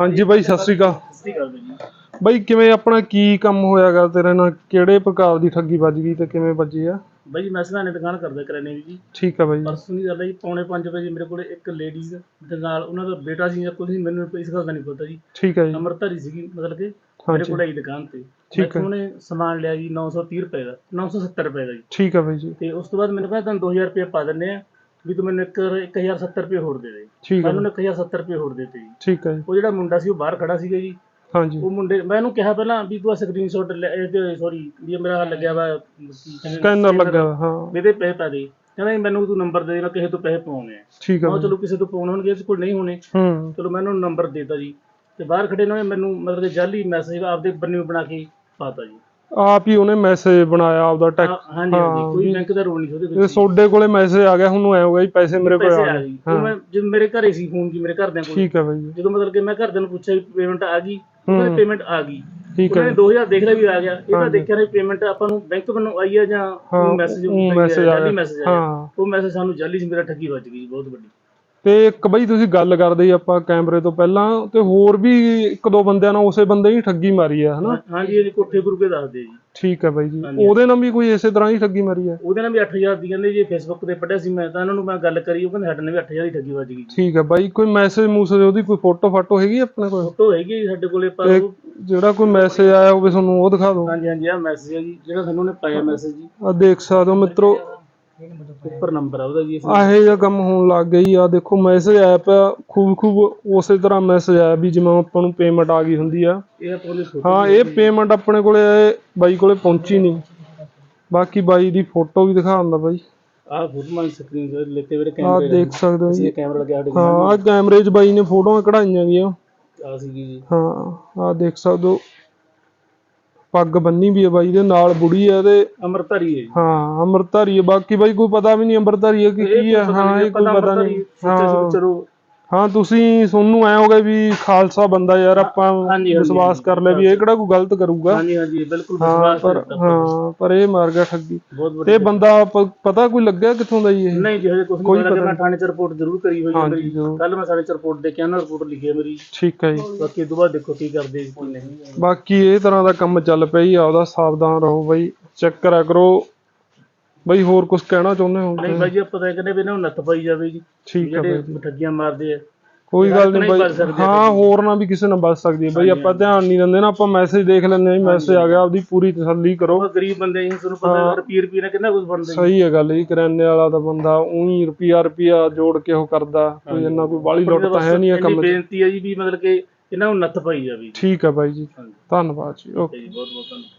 ਹਾਂਜੀ ਬਾਈ ਸਤਿ ਸ੍ਰੀ ਅਕਾਲ। ਸਹੀ ਗੱਲ ਜੀ। ਬਾਈ ਕਿਵੇਂ ਆਪਣਾ ਕੀ ਕੰਮ ਹੋਇਆਗਾ ਤੇਰੇ ਨਾਲ? ਕਿਹੜੇ ਪ੍ਰਕਾਰ ਦੀ ਠੱਗੀ ਵੱਜ ਗਈ ਤੇ ਕਿਵੇਂ ਵੱਜੀ ਆ? ਬਾਈ ਜੀ ਮੈਂ ਸਦਾਨੇ ਦੁਕਾਨ ਕਰਦਾ ਕਰਿਆਨੇ ਦੀ ਜੀ। ਠੀਕ ਆ ਬਾਈ ਪਰਸੋਂ ਦੀ ਗੱਲ ਹੈ ਜੀ ਪੌਣੇ 5 ਵਜੇ ਮੇਰੇ ਕੋਲੇ ਇੱਕ ਲੇਡੀਜ਼ ਦੇ ਨਾਲ ਉਹਨਾਂ ਦਾ ਬੇਟਾ ਸੀ ਜਾਂ ਕੁਝ ਨਹੀਂ ਮੈਨੂੰ ਇਸ ਗੱਲ ਦਾ ਨਹੀਂ ਪਤਾ ਜੀ। ਠੀਕ ਆ ਜੀ। ਅਮਰਤਾਰੀ ਸੀਗੀ ਮਤਲਬ ਕਿ ਮੇਰੇ ਹਾਂਜੀ। ਕੋਲ ਆਈ ਦੁਕਾਨ ਤੇ। ਠੀਕ ਮੈਥੋਂ ਉਹਨੇ ਸਮਾਨ ਲਿਆ ਜੀ 930 ਰੁਪਏ ਦਾ 970 ਰੁਪਏ ਦਾ ਜੀ। ਠੀਕ ਆ ਬਾਈ ਜੀ। ਤੇ ਉਸ ਤੋਂ ਬਾਅਦ ਮੈਨੂੰ ਕਹਿੰਦਾ ਤੁਹਾਨੂੰ 2000 ਰੁਪਏ ਪਾ ਦਿੰਨੇ ਆ ਵੀ ਤੂੰ ਮੈਨੂੰ ਇੱਕ 1070 ਰੁਪਏ ਹੋਰ ਦੇ ਦੇ। ਠੀਕ ਮੈਂ ਆ ਉਹਨੂੰ 1070 ਰੁਪਏ ਹੋਰ ਦੇ ਦਿੱਤੇ ਜੀ। ਠੀਕ ਜੀ। ਉਹ ਜਿਹੜਾ ਮੁੰਡਾ ਸੀ ਉਹ ਬਾਹਰ ਖੜਾ ਸੀਗਾ ਜੀ। ਹਾਂਜੀ। ਉਹ ਮੁੰਡੇ ਮੈਂ ਉਹਨੂੰ ਕਿਹਾ ਪਹਿਲਾਂ ਵੀ ਤੂੰ ਸਕਰੀਨਸ਼ਾਟ ਸੌਰੀ ਵੀ ਇਹ ਮੇਰਾ ਲੱਗਿਆ ਵਾ ਕੀ ਕਹਿੰਦੇ ਨੇ, ਸਕੈਨਰ ਲੱਗਾ ਹੋਇਆ, ਹਾਂ। ਇਹਦੇ ਪੈਸੇ ਪਾ ਦੇ। ਕਹਿੰਦਾ ਜੀ ਮੈਨੂੰ ਤੂੰ ਨੰਬਰ ਦੇ ਦੇ ਮੈਂ ਕਿਸੇ ਤੋਂ ਪੈਸੇ ਪਾਉਣੇ ਆ। ਠੀਕ ਆ ਮੈਂ ਕਿਹਾ। ਚਲੋ ਕਿਸੇ ਤੋਂ ਪਾਉਣ ਹੋਣਗੇ ਇਸ ਕੋਲ ਨਹੀਂ ਹੋਣੇ। ਹੂੰ। ਚਲੋ ਮੈਂ ਉਹਨੂੰ ਨੰਬਰ ਦੇਤਾ ਜੀ। ਤੇ ਬਾਹਰ ਖੜੇ ਨੇ ਮੈਨੂੰ ਮਤਲਬ ਕਿ ਜਾਲੀ ਮੈਸੇਜ ਆਪਦੇ ਬੰਨੇ ਬਣਾ ਕੇ ਪਾਤਾ ਜੀ। ਆਪ ਹੀ ਉਹਨੇ ਮੈਸੇਜ ਬਣਾਇਆ ਆਪਦਾ ਟੈਕ ਹਾਂ- ਹਾਂਜੀ ਹਾਂਜੀ ਕੋਈ ਬੈਂਕ ਦਾ ਰੋਲ ਨਹੀਂ ਉਹਦੇ ਤੇ ਵਿੱਚ ਤੁਹਾਡੇ ਕੋਲੇ ਮੈਸੇਜ ਆ ਗਿਆ ਹੁਣ ਐ ਹੋਗਾ ਜੀ ਪੈਸੇ ਮੇਰੇ ਕੋਲ ਪੈਸੇ ਆ ਆ ਗਏ। ਗਏ। ਉਹ ਮੈਂ ਜਿਵੇਂ ਮੇਰੇ ਘਰੇ ਸੀ ਫੋਨ ਜੀ ਮੇਰੇ ਘਰਦਿਆਂ ਕੋਲ। ਠੀਕ ਆ ਬਾਈ। ਜੀ ਜਦੋਂ ਮਤਲਬ ਕਿ ਮੈਂ ਘਰਦਿਆਂ ਨੂੰ ਪੁੱਛਿਆ ਵੀ ਪੇਮੈਂਟ ਆ ਗਈ ਹੂੰ। ਪੇਮੈਂਟ ਆ ਗਈ। ਠੀਕ ਆ ਉਹਨੇ 2000 ਦੇਖ ਲਿਆ ਵੀ ਆ ਗਿਆ। ਇਹ ਤਾਂ ਦੇਖਿਆ ਨਹੀਂ ਪੇਮੈਂਟ ਆਪਾਂ ਨੂੰ ਬੈਂਕ ਵੱਲੋਂ ਆਈ ਹੈ ਜਾਂ ਹਾਂ, ਮੈਸੇਜ ਉਹ message ਆ ਗਿਆ। ਮੈਸੇਜ ਆਇਆ ਹਾਂ। ਉਹ ਮੈਸੇਜ ਸਾਨੂੰ ਜਾਲੀ ਸੀ ਮੇਰਾ ਠੱਗੀ ਵੱਜ ਗਈ ਜੀ ਬਹੁਤ ਵੱਡੀ। ਤੇ ਇੱਕ ਬਈ ਤੁਸੀਂ ਗੱਲ ਕਰਦੇ ਸੀ ਆਪਾਂ ਕੈਮਰੇ ਤੋਂ ਪਹਿਲਾਂ ਤੇ ਹੋਰ ਵੀ ਇੱਕ ਦੋ ਬੰਦਿਆਂ ਨਾਲ ਉਸੇ ਬੰਦੇ ਹੀ ਠੱਗੀ ਮਾਰੀ ਆ ਹਨਾ? ਹਾਂਜੀ ਇਹ ਕੋਠੇ ਗੁਰੂ ਕੇ ਦੱਸਦੇ ਜੀ। ਠੀਕ ਹੈ ਬਾਈ ਜੀ। ਹਾਂਜੀ। ਉਹਦੇ ਨਾਲ ਵੀ ਕੋਈ ਇਸੇ ਤਰ੍ਹਾਂ ਹੀ ਠੱਗੀ ਮਾਰੀ ਆ? ਉਹਦੇ ਨਾਲ ਵੀ 8000 ਦੀ ਕਹਿੰਦੇ ਜੀ ਫੇਸਬੁੱਕ ਤੇ ਪੜਿਆ ਸੀ ਮੈਂ ਤਾਂ ਉਹਨਾਂ ਨੂੰ ਮੈਂ ਗੱਲ ਕਰੀ ਉਹ ਕਹਿੰਦੇ ਸਾਡੇ ਨਾਲ ਵੀ 8000 ਦੀ ਠੱਗੀ ਵੱਜ ਗਈ ਜੀ। ਠੀਕ ਹੈ ਬਾਈ ਕੋਈ ਮੈਸੇਜ ਮੂਸੇਜ ਉਹਦੀ ਕੋਈ ਫੋਟੋ ਫਾਟੋ ਹੈਗੀ ਆਪਣੇ ਕੋਲ? ਫੋਟੋ ਹੈਗੀ ਜੀ ਸਾਡੇ ਕੋਲੇ ਪਰ ਤੇ ਉਹ- ਜਿਹੜਾ ਕੋਈ ਮੈਸੇਜ ਆਇਆ ਹੋਵੇ ਤੁਹਾਨੂੰ ਉਹ ਦਿਖਾ ਦਿਓ। ਹਾਂਜੀ ਹਾਂਜੀ ਆ ਮੈਸੇਜ ਹੈ ਜੀ ਜਿਹੜਾ ਸਾਨੂੰ ਉਹਨੇ ਪਾਇਆ ਮੈਸੇਜ ਜੀ। ਆ ਦੇਖ ਸਕਦੇ ਹੋ ਮਿੱਤਰੋ ਉੱਪਰ ਨੰਬਰ ਆ ਉਹਦਾ ਜੀ ਆਹੇ ਜਿਹਾ ਕੰਮ ਹੋਣ ਲੱਗ ਗਈ ਆ ਦੇਖੋ ਮੈਸੇਜ ਆਇਆ ਪਿਆ ਖੂਬ ਖੂਬ ਉਸੇ ਤਰ੍ਹਾਂ ਮੈਸੇਜ ਆਇਆ ਵੀ ਜਿਵੇਂ ਆਪਾਂ ਨੂੰ ਪੇਮੈਂਟ ਆ ਗਈ ਹੁੰਦੀ ਆ। ਇਹ ਹਾਂ ਇਹ ਪੇਮੈਂਟ ਆਪਣੇ ਕੋਲੇ ਬਾਈ ਕੋਲੇ ਪਹੁੰਚੀ ਨਹੀਂ। ਬਾਕੀ ਬਾਈ ਦੀ ਫੋਟੋ ਵੀ ਦਿਖਾ ਦਿੰਦਾ ਬਾਈ। ਆਹ ਫੋਟੋ ਮਾਨ ਸਕਰੀਨ ਤੇ ਲੈਤੇ ਮੇਰੇ ਆ ਦੇਖ ਸਕਦੇ ਹੋ ਜੀ। ਇਹ ਕੈਮਰਾ ਲੱਗਿਆ ਸਾਡੇ ਹਾਂ ਆ ਕੈਮਰੇ 'ਚ ਬਾਈ ਨੇ ਫੋਟੋਆਂ ਕਢਾਈਆਂ ਗਈਆਂ। ਆ ਸੀਗੀ ਜੀ। ਹਾਂ ਆ ਦੇਖ ਸਕਦੇ ਹੋ। ਪੱਗ ਬੰਨੀ ਵੀ ਹੈ ਬਾਈ ਦੇ ਨਾਲ ਬੁੜੀ ਹੈ ਇਹਦੇ ਅਮਰਤਾਰੀ ਹੈ ਜੀ। ਹਾਂ ਅੰਮ੍ਰਿਤਧਾਰੀ ਹੈ। ਬਾਕੀ ਬਾਈ ਕੋਈ ਪਤਾ ਵੀ ਨਹੀਂ ਅੰਮ੍ਰਿਤਧਾਰੀ ਹੈ ਕਿ ਕੀ ਹੈ। ਹਾਂ ਇਹ ਕੋਈ ਪਤਾ ਨਹੀਂ। ਹਾਂ। ਚਲੋ ਹਾਂ ਤੁਸੀਂ ਤੁਹਾਨੂੰ ਐ ਹੋਗਾ ਵੀ ਖਾਲਸਾ ਬੰਦਾ ਯਾਰ ਆਪਾਂ ਹਾਂਜੀ, ਹਾਂਜੀ, ਵਿਸ਼ਵਾਸ ਕਰ ਲਿਆ ਵੀ ਇਹ ਕਿਹੜਾ ਕੋਈ ਗਲਤ ਕਰੂਗਾ। ਹਾਂਜੀ ਹਾਂਜੀ ਬਿਲਕੁਲ ਹਾਂ ਵਿਸ਼ਵਾਸ ਪਰ। ਹਾਂ ਪਰ ਇਹ ਮਾਰ ਗਿਆ ਠੱਗੀ। ਬਹੁਤ ਤੇ ਬੰਦਾ ਪ- ਪਤਾ ਕੋਈ ਲੱਗਿਆ ਕਿੱਥੋਂ ਦਾ ਜੀ ਇਹ? ਨਹੀਂ ਜੀ ਹਜੇ ਕੁਝ ਨਹੀਂ ਪਤਾ। ਮੈਂ ਥਾਣੇ ਚ ਰਿਪੋਰਟ ਜ਼ਰੂਰ ਕਰੀ ਹੋਈ ਹੈ ਹਾਂਜੀ, ਮੇਰੀ। ਜ਼ਰੂਰ। ਕੱਲ ਮੈਂ ਥਾਣੇ ਚ ਰਿਪੋਰਟ ਦੇ ਕੇ ਆਣਾ ਰਿਪੋਰਟ ਲਿਖੀ ਹੈ ਮੇਰੀ। ਠੀਕ ਹੈ ਜੀ। ਬਾਕੀ ਦੁਬਾਰਾ ਦੇਖੋ ਕੀ ਕਰਦੇ। ਜੀ ਕੀ ਨਹੀਂ ਬਾਕੀ ਇਹ ਤਰ੍ਹਾਂ ਦਾ ਕੰਮ ਚੱਲ ਪਿਆ ਜੀ ਆਪਦਾ ਸਾਵਧਾਨ ਰਹੋ ਬਾਈ। ਚੈੱਕ ਕਰਿਆ ਕਰੋ ਬਾਈ ਹੋਰ ਕੁਝ ਕਹਿਣਾ ਚਾਹੁੰਦੇ ਹੋ? ਨਹੀਂ ਬਾਈ ਜੀ ਆਪਾਂ ਤਾਂ ਕਹਿੰਦੇ ਵੀ ਇਹਨਾਂ ਨੂੰ ਨੱਥ ਪਾਈ ਜਾਵੇ ਜੀ। ਠੀਕ ਹੈ ਜਿਹੜੇ ਠੱਗੀਆਂ ਮਾਰਦੇ ਆ। ਕੋਈ ਗੱਲ ਨਹੀਂ ਬਾਈ। ਹਾਂ ਹੋਰ ਨਾ ਵੀ ਕਿਸੇ ਨਾਲ ਬਚ ਸਕਦੀ ਹੈ। ਬਾਈ ਆਪਾਂ ਧਿਆਨ ਨਹੀਂ ਦਿੰਦੇ ਨਾ ਆਪਾਂ ਮੈਸੇਜ ਦੇਖ ਲੈਂਦੇ ਹਾਂ ਮੈਸੇਜ ਆ ਗਿਆ ਆਪਦੀ ਪੂਰੀ ਤਸੱਲੀ ਕਰੋ। ਗਰੀਬ ਬੰਦੇ ਜੀ ਤੁਹਾਨੂੰ ਪਤਾ ਰੁਪਏ ਨਾਲ ਕਿੰਨਾ ਕੁਝ ਬਣਦਾ ਸਹੀ ਹੈ ਗੱਲ ਜੀ ਕਰਿਆਨੇ ਵਾਲਾ ਤਾਂ ਬੰਦਾ ਉਹੀ ਰੁਪਿਆ ਰੁਪਿਆ ਜੋੜ ਕੇ ਉਹ ਕਰਦਾ। ਕੋਈ ਇੰਨਾ ਕੋਈ ਬਾਲੀ ਲੁੱਟ ਤਾਂ ਹੈ ਨਹੀਂ ਇਹ ਕੰਮ ਬੇਨਤੀ ਹੈ ਜੀ ਵੀ ਮਤਲਬ ਕਿ ਇਹਨਾਂ ਨੂੰ ਨੱਥ ਪਾਈ ਜਾਵੇ। ਠੀਕ ਹੈ ਬਾਈ ਜੀ। ਧੰਨਵਾਦ ਜੀ ਓਕੇ। ਜੀ ਬਹੁਤ ਬਹੁਤ ਧੰਨਵਾਦ।